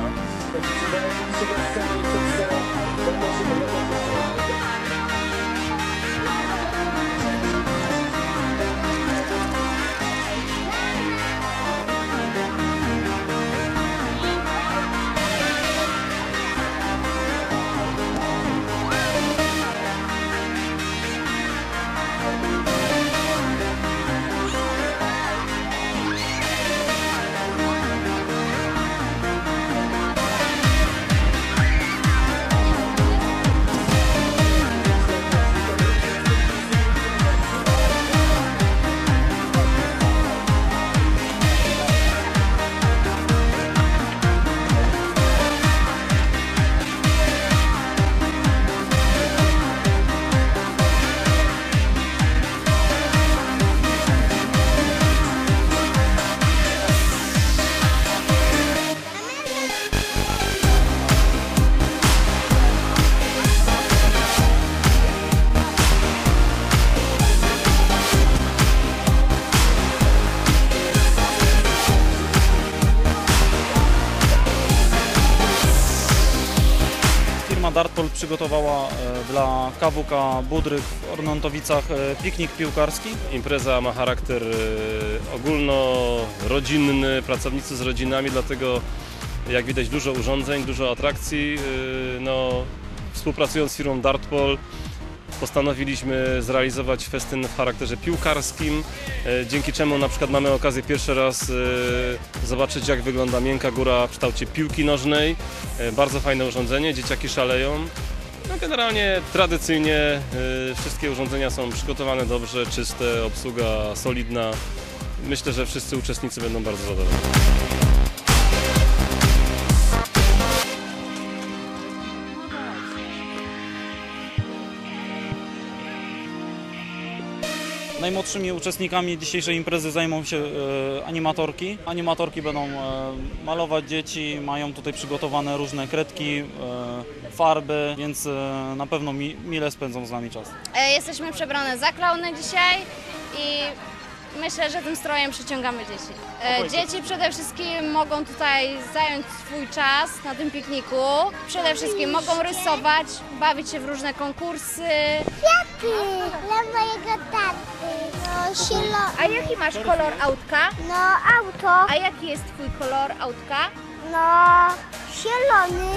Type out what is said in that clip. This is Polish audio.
But today, so let's tell you to but most of the Dartpol przygotowała e, dla KWK Budryk w Ornontowicach e, piknik piłkarski. Impreza ma charakter e, ogólnorodzinny, pracownicy z rodzinami, dlatego jak widać dużo urządzeń, dużo atrakcji. No, współpracując z firmą Dartpol postanowiliśmy zrealizować festyn w charakterze piłkarskim, e, dzięki czemu na przykład mamy okazję pierwszy raz e, zobaczyć jak wygląda miękka góra w kształcie piłki nożnej. E, Bardzo fajne urządzenie, dzieciaki szaleją. No generalnie tradycyjnie wszystkie urządzenia są przygotowane dobrze, czyste, obsługa solidna. Myślę, że wszyscy uczestnicy będą bardzo zadowoleni. Najmłodszymi uczestnikami dzisiejszej imprezy zajmą się e, animatorki. Animatorki będą e, malować dzieci, mają tutaj przygotowane różne kredki, e, farby, więc na pewno mi, mile spędzą z nami czas. Jesteśmy przebrane za klauny dzisiaj i myślę, że tym strojem przyciągamy dzieci. E, Dzieci przede wszystkim mogą tutaj zająć swój czas na tym pikniku. Przede wszystkim mogą rysować, bawić się w różne konkursy. Kwiaty dla mojego taty. No. A jaki masz kolor autka? No, auto. A jaki jest twój kolor autka? No, zielony.